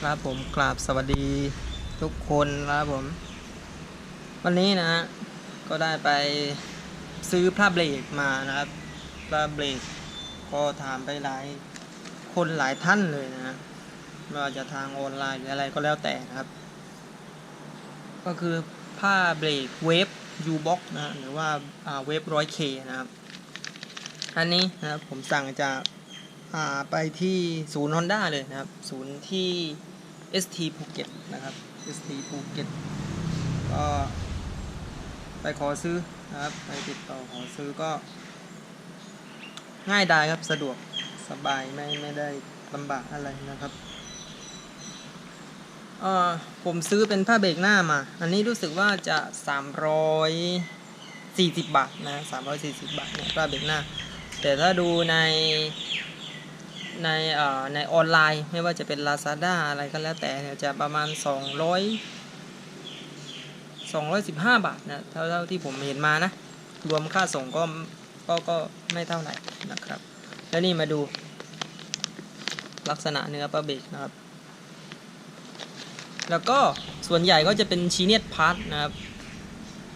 ครับผมกราบสวัสดีทุกคนครับผม วันนี้นะฮะก็ได้ไปซื้อผ้าเบรกมานะครับผ้าเบรกก็ถามไปหลายคนหลายท่านเลยนะฮะไม่ว่าจะทางออนไลน์หรืออะไรก็แล้วแต่นะครับ ก็คือผ้าเบรกเวฟยูบ็อกนะหรือว่าเวฟร้อยเคนะครับ อันนี้นะครับผมสั่งจาก ไปที่ศูนย์ Honda เลยนะครับ ศูนย์ที่ ST ภูเก็ตนะครับ ST ภูเก็ตก็ไปขอซื้อนะครับ ไปติดต่อขอซื้อก็ ง่ายดายครับสะดวกสบายไม่ไม่ได้ลำบากอะไรนะครับเอ่อผมซื้อเป็นผ้าเบรกหน้ามา อันนี้รู้สึกว่าจะ 340 บาทนะ340 บาทเนี่ยผ้าเบรกหน้า แต่ถ้าดูใน ในเอ่อในออนไลน์ ไม่ว่าจะเป็น Lazada อะไรก็แล้วแต่เนี่ยจะประมาณ 200 215 บาทนะเท่าเท่าที่ผมเห็นมานะ รวมค่าส่งก็ก็ก็ไม่เท่าไหร่นะครับ แล้วนี่มาดูลักษณะเนื้อปลาเบกนะครับ แล้วก็ส่วนใหญ่ก็จะเป็นชีเนียตพาร์ทนะครับ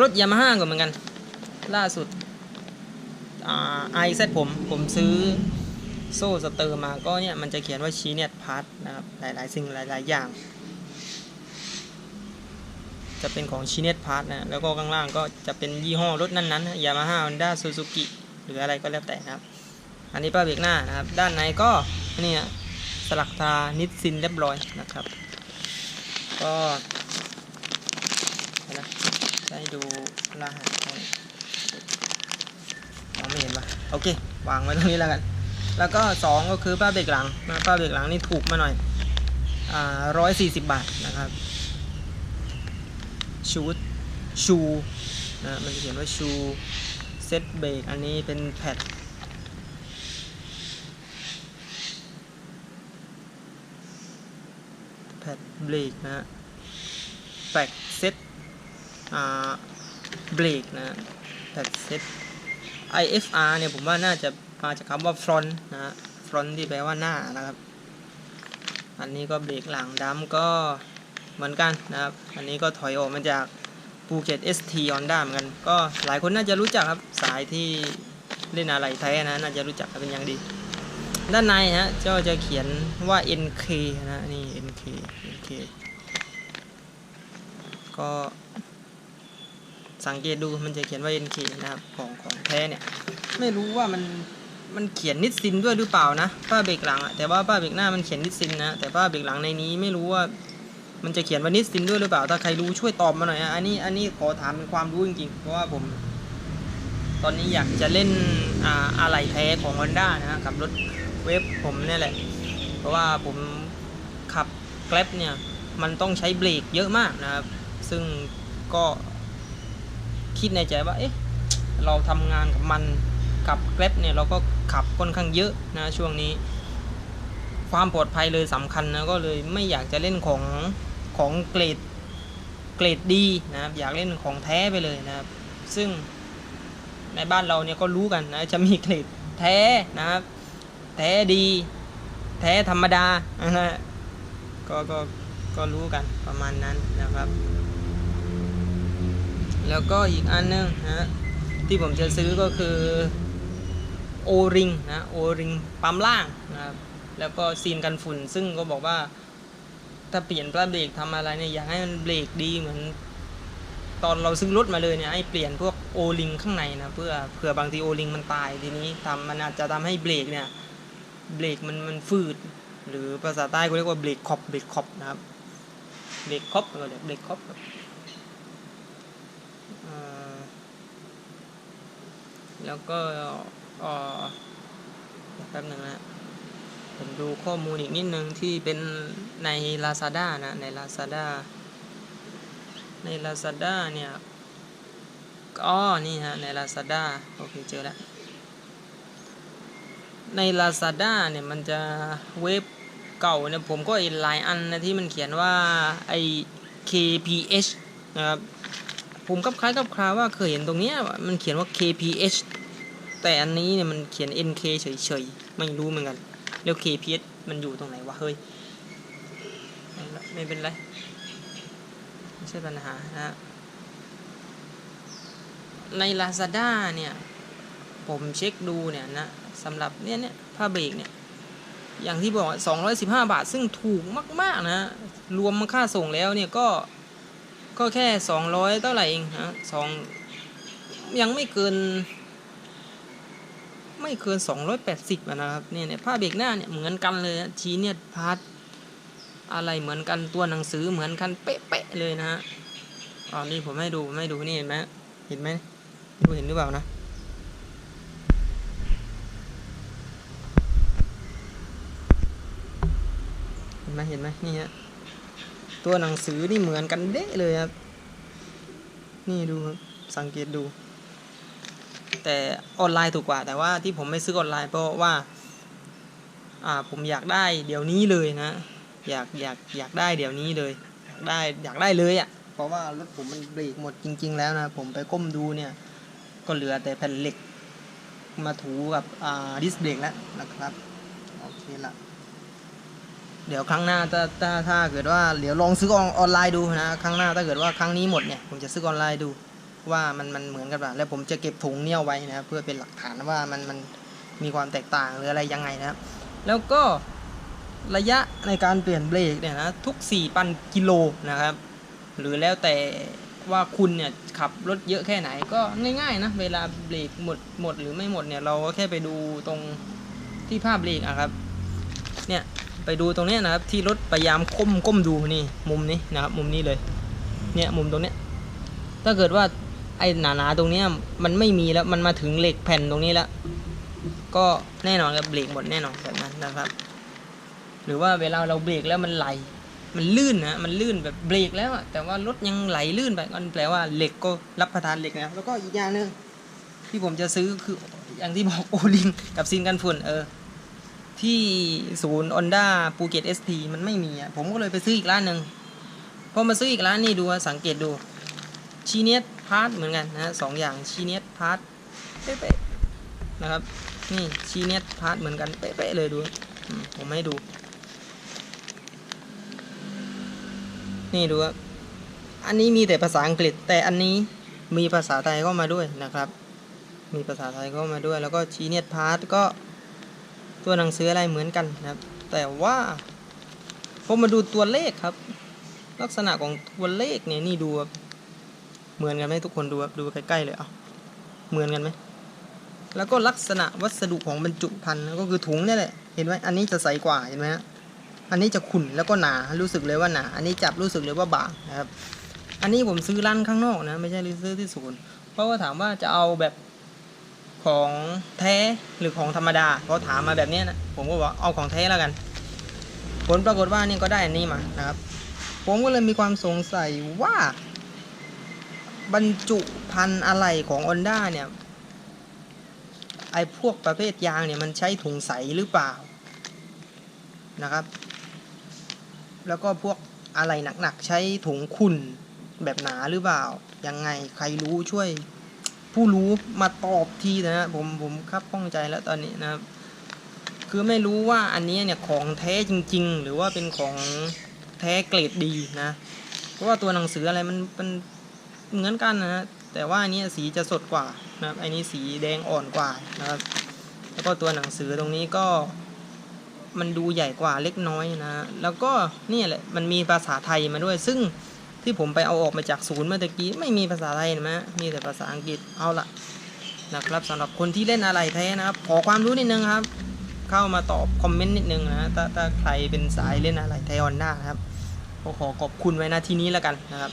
รถยามาฮ่าก็เหมือนกัน ล่าสุดไอเซตผมผมซื้อ โซ่สเตอร์มาก็เนี่ยมันจะเขียนว่าชีเนียตพาร์ทนะครับหลายๆ สิ่งหลาย ๆ อย่าง จะเป็นของชีเนียตพาร์ทนะแล้วก็ข้างล่างก็จะเป็นยี่ห้อรถนั้นๆยามาฮ่าฮอนด้าซูซูกิหรืออะไรก็แล้วแต่นะครับ อันนี้ป้าเบรกหน้านะครับ ด้านในก็นี่นะสลักทานิดซินเรียบร้อยนะครับ ก็นะได้ดูรหัสให้มองไม่เห็นปะโอเค วางไว้ตรงนี้แล้วกัน แล้วก็สองก็คือป้าเบรกหลังนะป้าเบรกหลังนี่ถูกมาหน่อยอ่าร้อยสี่สิบบาทนะครับชูดชูนะมันจะเขียนว่าชูเซตเบรกอันนี้เป็นแพดแพดเบรกนะฮะแฟกเซตอ่าเบรกนะแพดเซต IFR เนี่ยผมว่าน่าจะ มาจากคำว่า front นะฮะ front ที่แปลว่าหน้านะครับ อันนี้ก็เบรกหลังดำก็เหมือนกันนะครับ อันนี้ก็ถอยออกมาจากภูเก็ต ST Honda เหมือนกัน ก็หลายคนน่าจะรู้จักครับสายที่เล่นอะไรแท้นะ น่าจะรู้จักกันเป็นอย่างดี ด้านในฮะเจ้าจะเขียนว่า NK นะนี่ NK NK ก็สังเกตดูมันจะเขียนว่า NK นะครับของของแท้เนี่ย ไม่รู้ว่ามัน มันเขียนนิดซินด้วยหรือเปล่านะป้าเบรกหลังอะแต่ว่าป้าเบรกหน้ามันเขียนนิดซินนะแต่ป้าเบรกหลังในนี้ไม่รู้ว่ามันจะเขียนว่านิดซินด้วยหรือเปล่า ถ้าใครรู้ช่วยตอบมาหน่อยนะอันนี้อันนี้ขอถามเป็นความรู้จริงๆ เพราะว่าผม ตอนนี้อยากจะเล่นอ่าอะไหล่แท้ของ Honda นะฮะกับรถเวฟผมเนี่ยแหละ เพราะว่าผมขับแกล็บเนี่ยมันต้องใช้เบรกเยอะมากนะครับ ซึ่งก็คิดในใจว่า เอ๊ะ เราทำงานกับมัน กับแกล็บเนี่ยเราก็ขับค่อนข้างเยอะนะช่วงนี้ ความปลอดภัยเลยสำคัญนะก็เลยไม่อยากจะเล่นของของเกรดเกรดดีนะครับอยากเล่นของแท้ไปเลยนะครับ ซึ่งในบ้านเราเนี่ยก็รู้กันนะจะมีเกรดแท้นะครับ แท้ดี แท้ธรรมดานะฮะก็ก็ก็รู้กันประมาณนั้นนะครับ แล้วก็อีกอันนึงนะฮะที่ผมจะซื้อก็คือ โอริงนะโอริงปั๊มล่างนะครับแล้วก็ซีนกันฝุ่น ซึ่งก็บอกว่า ถ้าเปลี่ยนปลาเบรกทำอะไรเนี่ยอยากให้มันเบรกดีเหมือน ตอนเราซื้อรถมาเลยเนี่ยให้เปลี่ยนพวกโอลิงข้างในนะเพื่อเผื่อบางทีโอลิงมันตายทีนี้ทำมันอาจจะทำให้เบรกเนี่ยเบรกมันมันฟืด หรือภาษาใต้ก็เรียกว่าเบรกคอปเบรกคอปนะครับเบรกคอปก็เรียกเบรกคอบแล้วก็ แป๊บหนึ่งนะ ผมดูข้อมูลอีกนิดนึงที่เป็นใน Lazada นะ ใน Lazada ใน Lazada เนี่ยอ๋อนี่ฮะ ใน Lazada โอเค เจอแล้ว ใน Lazada เนี่ย มันจะเว็บเก่าเนี่ย ผมก็เห็นหลายอันนะที่มันเขียนว่าไอ KPH นะครับ ผมกับคล้ายกับคราว่าเคยเห็นตรงเนี้ยมันเขียนว่า KPH แต่อันนี้เนี่ยมันเขียน NK เฉยๆ ไม่รู้เหมือนกัน แล้ว KPH มันอยู่ตรงไหนวะ เฮ้ย ไม่เป็นไร ไม่ใช่ปัญหานะฮะใน Lazada เนี่ย ผมเช็คดูเนี่ยนะสำหรับเนี่ยเนี่ยผ้าเบรกเนี่ย อย่างที่บอก 215 บาท ซึ่งถูกมาก ๆ นะ รวมค่าส่งแล้วเนี่ยก็ก็แค่ 200 เท่าไหร่เองนะสองยังไม่เกิน ไม่เกิน 280อะนะครับเนี่ยเนี่ยผ้าเบรกหน้าเนี่ยเหมือนกันเลยชี้เนี่ยพาร์ทอะไรเหมือนกันตัวหนังสือเหมือนกันเป๊ะๆเลยนะฮะอ๋อนี่ผมให้ดูผมให้ดูนี่เห็นไหมเห็นไหมดูเห็นหรือเปล่านะเห็นไหมเห็นไหมนี่ฮะตัวหนังสือนี่เหมือนกันเด้เลยครับนี่ดูครับสังเกตดู แต่ออนไลน์ถูกกว่า แต่ว่าที่ผมไม่ซื้อออนไลน์เพราะว่า อ่าผมอยากได้เดี๋ยวนี้เลยนะ อยากอยากอยากได้เดี๋ยวนี้เลย อยากได้อยากได้เลยอะ่ะ เพราะว่ารถผมมันเบรกหมดจริง ๆ แล้วนะ ผมไปก้มดูเนี่ย ก็เหลือแต่แผ่นเหล็ก มาถูกับอ่าดิสเบรกแล้วนะครับโอเคละเดี๋ยวครั้งหน้าถ้าถ้าถ้าเกิดว่าเดี๋ยวลองซื้อออนอนไลน์ดูนะครั้งหน้าถ้าเกิดว่าครั้งนี้หมดเนี่ยผมจะซื้อออนไลน์ดู ว่ามันมันเหมือนกันป่ะแล้วผมจะเก็บถุงเนี่ยไว้นะครับ เพื่อเป็นหลักฐานว่ามันมันมีความแตกต่างหรืออะไรยังไงนะครับ แล้วก็ระยะในการเปลี่ยนเบรกเนี่ยนะทุก 4 ปันกิโลนะครับ หรือแล้วแต่ว่าคุณเนี่ยขับรถเยอะแค่ไหนก็ง่ายๆนะเวลาเบรกหมดหมดหรือไม่หมดเนี่ยเราก็แค่ไปดูตรงที่ภาพเบรกอะครับเนี่ยไปดูตรงนี้นะครับที่รถพยายามก้มก้มดูนี่มุมนี้นะครับมุมนี้เลยเนี่ยมุมตรงเนี้ยถ้าเกิดว่า ไอ้หนาๆตรงเนี้ยมันไม่มีแล้วมันมาถึงเหล็กแผ่นตรงนี้แล้ว ก็แน่นอนครับเบรกหมดแน่นอนแบบนั้นนะครับ หรือว่าเวลาเราเบรกแล้วมันไหล มันลื่นนะมันลื่นแบบเบรกแล้วแต่ว่ารถยังไหลลื่นไปก็แปลว่าเหล็กก็รับประทานเหล็กนะแล้วก็อีกอย่างหนึ่งที่ผมจะซื้อคืออย่างที่บอกโอลิงกับซินกันฝุ่นเออที่ศูนย์ Honda ภูเก็ต SP มันไม่มีอะผมก็เลยไปซื้ออีกร้านหนึ่งพอมาซื้ออีกร้านนี่ดูสังเกตดูชีเนียสาร์ทเหมือนกันนะสองอย่างชีเนียสพาร์ทเป๊ะๆนะครับ นี่ชีเนียสพาร์ทเหมือนกันเป๊ะๆเลยดูอืมผมให้ดู นี่ดูครับอันนี้มีแต่ภาษาอังกฤษ แต่อันนี้มีภาษาไทยเข้ามาด้วยนะครับ มีภาษาไทยเข้ามาด้วย แล้วก็ชีเนียสพาร์ทก็ตัวหนังสืออะไรเหมือนกันนะครับ แต่ว่าพอมาดูตัวเลขครับ ลักษณะของตัวเลขเนี่ยนี่ดู เหมือนกันไหมทุกคนดูครับดูใกล้ๆเลยเอาเหมือนกันไหมแล้วก็ลักษณะวัสดุของบรรจุภัณฑ์ก็คือถุงนี่แหละเห็นไหมอันนี้จะใสกว่าเห็นไหมฮะอันนี้จะขุ่นแล้วก็หนารู้สึกเลยว่าหนา อันนี้จับรู้สึกเลยว่าบางนะครับ อันนี้ผมซื้อร้านข้างนอกนะไม่ใช่ซื้อที่ศูนย์เพราะว่าถามว่าจะเอาแบบของแท้หรือของธรรมดาเขาถามมาแบบนี้นะผมก็บอกเอาของแท้แล้วกัน ผลปรากฏว่านี่ก็ได้อันนี้มานะครับ ผมก็เลยมีความสงสัยว่า บรรจุพันอะไรของ Honda เนี่ย ไอพวกประเภทยางเนี่ยมันใช้ถุงใสหรือเปล่านะครับ แล้วก็พวกอะไรหนักๆ ใช้ถุงขุ่นแบบหนาหรือเปล่า ยังไงใครรู้ช่วย ผู้รู้มาตอบทีนะฮะผมผมครับข้องใจแล้วตอนนี้นะครับ คือไม่รู้ว่าอันนี้เนี่ยของแท้จริง ๆ หรือว่าเป็นของแท้เกรดดีนะ เพราะว่าตัวหนังสืออะไรมันมัน เหมือนกันนะฮะแต่ว่าอันนี้สีจะสดกว่านะครับอันนี้สีแดงอ่อนกว่านะครับ แล้วก็ตัวหนังสือตรงนี้ก็มันดูใหญ่กว่าเล็กน้อยนะ แล้วก็นี่แหละมันมีภาษาไทยมาด้วย ซึ่งที่ผมไปเอาออกมาจากศูนย์เมื่อกี้ไม่มีภาษาไทยนไหมมีแต่ภาษาอังกฤษเอาละนะครับสำหรับคนที่เล่นอะไรแท้นะครับ ขอความรู้นิดนึงครับ เข้ามาตอบคอมเมนต์นิดนึงนะถ้าถ้าใครเป็นสายเล่นอะไรไทยออนด้านะครับก็ขอขอบคุณไว้นะที่นี้แล้วกันนะครับ